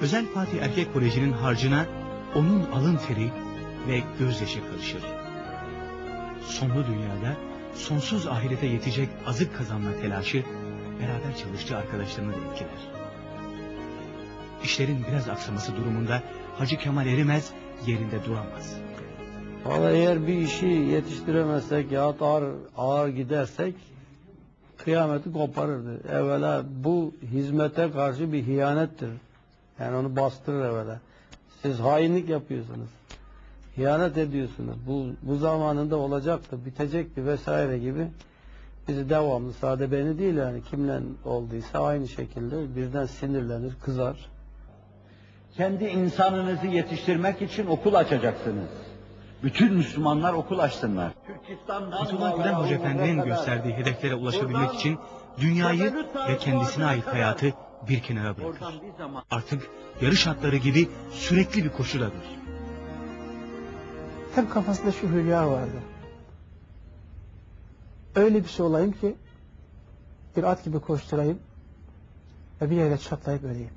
Özel Fatih Erkek Koleji'nin harcına onun alın teri ve gözyaşı karışır. Sonlu dünyada sonsuz ahirete yetecek azık kazanma telaşı beraber çalıştığı arkadaşlarını da etkiler. İşlerin biraz aksaması durumunda Hacı Kemal Erimez yerinde duramaz. Valla eğer bir işi yetiştiremezsek ya ağır, ağır gidersek kıyameti koparırdı. Evvela bu hizmete karşı bir hiyanettir. Yani onu bastırır evvela. Siz hainlik yapıyorsunuz. Hiyanet ediyorsunuz. Bu, bu zamanında olacaktı, bitecekti vesaire gibi. Bizi devamlı sade beni değil yani kimle olduysa aynı şekilde birden sinirlenir, kızar. Kendi insanınızı yetiştirmek için okul açacaksınız. Bütün Müslümanlar okul açsınlar. Fethullah Gülen Hoca Efendi'nin gösterdiği hedeflere ulaşabilmek için dünyayı ve kendisine ait hayatı bir kenara bırakır. Oradan bir zaman Artık yarış atları gibi sürekli bir koşudadır. Hep kafasında şu hülya vardı. Öyle bir şey olayım ki bir at gibi koşturayım ve bir yere çatlayıp öleyim.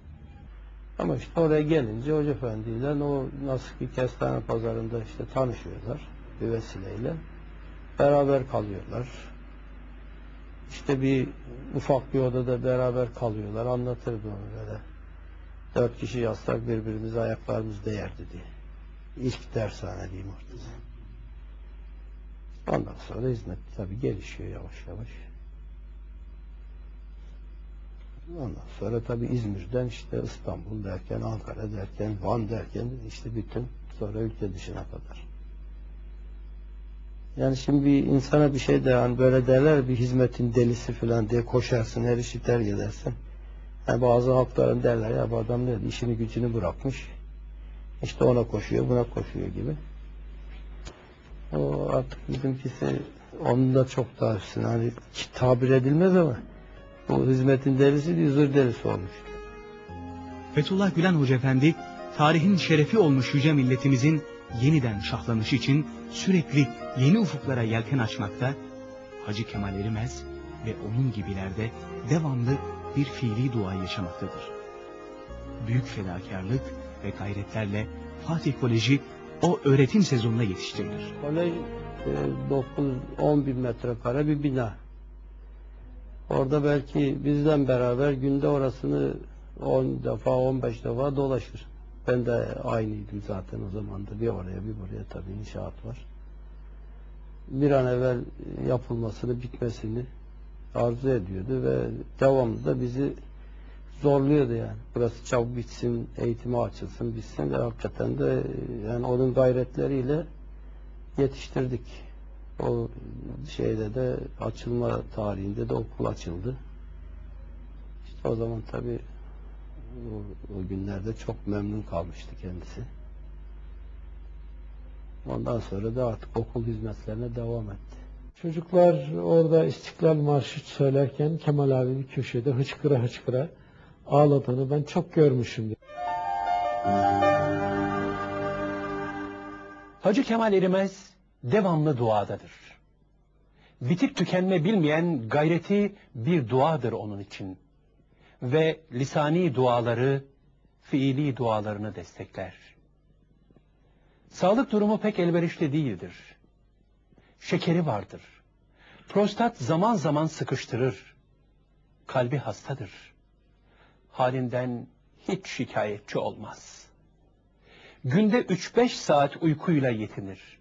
Ama işte oraya gelince Hoca Efendi ile o nasıl ki kestane pazarında işte tanışıyorlar bir vesileyle. Beraber kalıyorlar. İşte bir ufak bir odada beraber kalıyorlar. Anlatırdı onu böyle. Dört kişi yastak birbirimize ayaklarımız değerdi diye. İlk dershane diyeyim ortada. Ondan sonra hizmet tabii gelişiyor yavaş yavaş. Ondan sonra tabii İzmir'den işte İstanbul derken, Ankara derken, Van derken işte bütün sonra ülke dışına kadar. Yani şimdi bir insana bir şey de hani böyle derler bir hizmetin delisi falan diye koşarsın her işi terk edersin. Yani bazı halkların derler ya bu adam ne işini gücünü bırakmış. İşte ona koşuyor buna koşuyor gibi. O artık bizimkisi onun da çok daha üstüne hani tabir edilmez ama bu hizmetin delisi değil, huzur delisi olmuş. Fethullah Gülen Hoca Efendi, tarihin şerefi olmuş yüce milletimizin yeniden şahlanışı için sürekli yeni ufuklara yelken açmakta, Hacı Kemal Erimez ve onun gibilerde devamlı bir fiili dua yaşamaktadır. Büyük fedakarlık ve gayretlerle Fatih Koleji o öğretim sezonuna yetiştirilir. Kolej e, 9-10 bin metrekare bir bina. Orada belki bizden beraber günde orasını 10 defa 15 defa dolaşır. Ben de aynıydım zaten o zaman da. Bir oraya bir buraya tabii inşaat var. Bir an evvel yapılmasını, bitmesini arzu ediyordu ve devamlı da bizi zorluyordu yani. Burası çabuk bitsin, eğitime açılsın, bitsin ve hakikaten de yani onun gayretleriyle yetiştirdik. O şeyde de açılma tarihinde de okul açıldı. İşte o zaman tabii o, o günlerde çok memnun kalmıştı kendisi. Ondan sonra da artık okul hizmetlerine devam etti. Çocuklar orada İstiklal Marşı söylerken Kemal abi bir köşede hıçkıra hıçkıra ağladığını ben çok görmüşüm. Hacı Kemal Erimez devamlı duadadır. Bitip tükenme bilmeyen gayreti bir duadır onun için. Ve lisani duaları, fiili dualarını destekler. Sağlık durumu pek elverişli değildir. Şekeri vardır. Prostat zaman zaman sıkıştırır. Kalbi hastadır. Halinden hiç şikayetçi olmaz. Günde 3-5 saat uykuyla yetinir.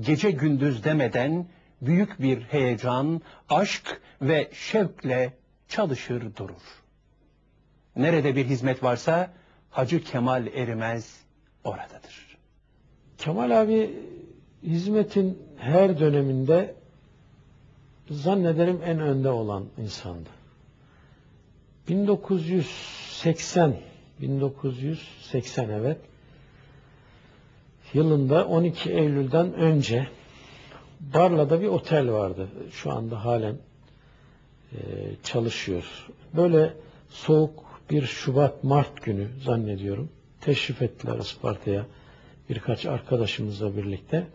Gece gündüz demeden büyük bir heyecan, aşk ve şevkle çalışır durur. Nerede bir hizmet varsa Hacı Kemal Erimez oradadır. Kemal abi hizmetin her döneminde zannederim en önde olan insandı. 1980 1980 evet yılında 12 Eylül'den önce Barla'da bir otel vardı. Şu anda halen e, çalışıyor. Böyle soğuk bir Şubat Mart günü zannediyorum. Teşrif ettiler Isparta'ya birkaç arkadaşımızla birlikte.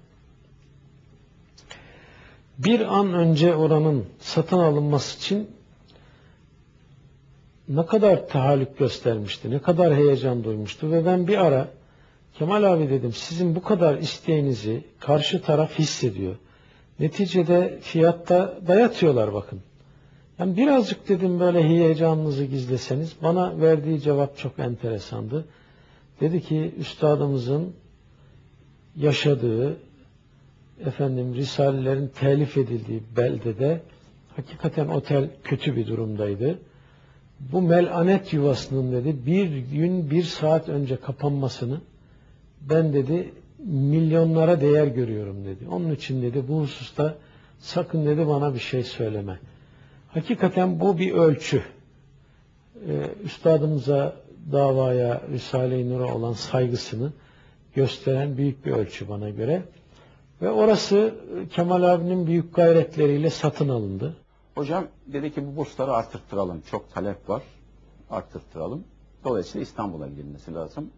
Bir an önce oranın satın alınması için ne kadar tahallük göstermişti, ne kadar heyecan duymuştu ve ben bir ara Kemal abi dedim sizin bu kadar isteğinizi karşı taraf hissediyor. Neticede fiyatta dayatıyorlar bakın. Yani birazcık dedim böyle heyecanınızı gizleseniz bana verdiği cevap çok enteresandı. Dedi ki üstadımızın yaşadığı efendim risalelerin telif edildiği beldede hakikaten otel kötü bir durumdaydı. Bu melanet yuvasının dedi bir gün bir saat önce kapanmasını ben dedi milyonlara değer görüyorum dedi. Onun için dedi bu hususta sakın dedi bana bir şey söyleme. Hakikaten bu bir ölçü. Ee, üstadımıza davaya, Risale-i Nur'a olan saygısını gösteren büyük bir ölçü bana göre. Ve orası e, Kemal abinin büyük gayretleriyle satın alındı. Hocam dedi ki bu bursları artırttıralım. Çok talep var. Artırttıralım. Dolayısıyla İstanbul'a gidilmesi lazım.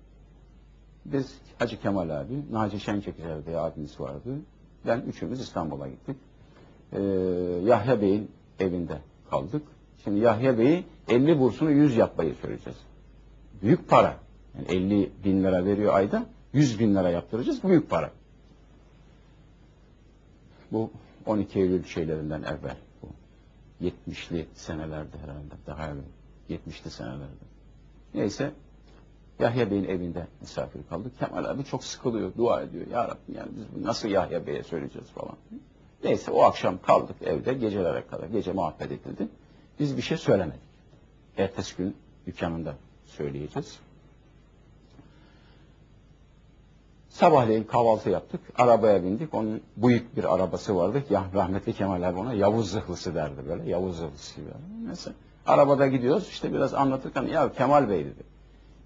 Biz Hacı Kemal abi, Naci Şençekiler diye abimiz vardı. Ben üçümüz İstanbul'a gittik. Ee, Yahya Bey'in evinde kaldık. Şimdi Yahya Bey'i 50 bursunu 100 yapmayı söyleyeceğiz. Büyük para. Yani 50 bin lira veriyor ayda. 100 bin lira yaptıracağız. Büyük para. Bu 12 Eylül şeylerinden evvel. Bu 70'li senelerde herhalde. Daha evvel. 70'li senelerde. Neyse Yahya Bey'in evinde misafir kaldık. Kemal abi çok sıkılıyor, dua ediyor. Ya Rabbi yani biz nasıl Yahya Bey'e söyleyeceğiz falan. Neyse o akşam kaldık evde gecelere kadar. Gece muhabbet edildi. Biz bir şey söylemedik. Ertesi gün dükkanında söyleyeceğiz. Sabahleyin kahvaltı yaptık. Arabaya bindik. Onun büyük bir arabası vardı. Ya, rahmetli Kemal abi ona Yavuz zırhlısı derdi böyle. Yavuz zırhlısı gibi. Mesela arabada gidiyoruz. işte biraz anlatırken ya Kemal Bey dedi.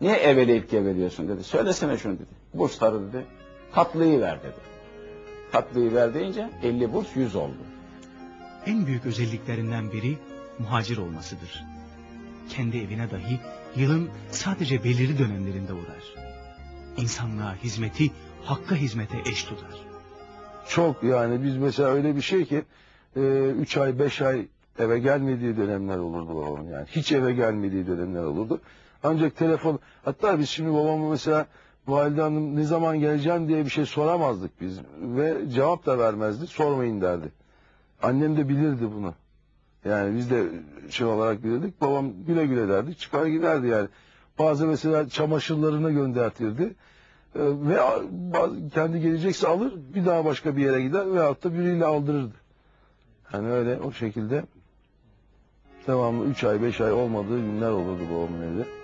Niye eveleyip geveliyorsun dedi. Söylesene şunu dedi. Bursları dedi. Katlıyı ver dedi. Katlıyı ver deyince 50 burs 100 oldu. En büyük özelliklerinden biri muhacir olmasıdır. Kendi evine dahi yılın sadece belirli dönemlerinde uğrar. İnsanlığa hizmeti, hakka hizmete eş tutar. Çok yani biz mesela öyle bir şey ki 3 ay 5 ay eve gelmediği dönemler olurdu babamın yani. Hiç eve gelmediği dönemler olurdu. Ancak telefon hatta biz şimdi babamı mesela valide hanım ne zaman geleceğim diye bir şey soramazdık biz ve cevap da vermezdi sormayın derdi. Annem de bilirdi bunu. Yani biz de şey olarak bilirdik. Babam güle güle derdi. Çıkar giderdi yani. Bazı mesela çamaşırlarını göndertirdi. Ee, ve kendi gelecekse alır bir daha başka bir yere gider veyahut da biriyle aldırırdı. Yani öyle o şekilde devamlı 3 ay 5 ay olmadığı günler olurdu babamın evde.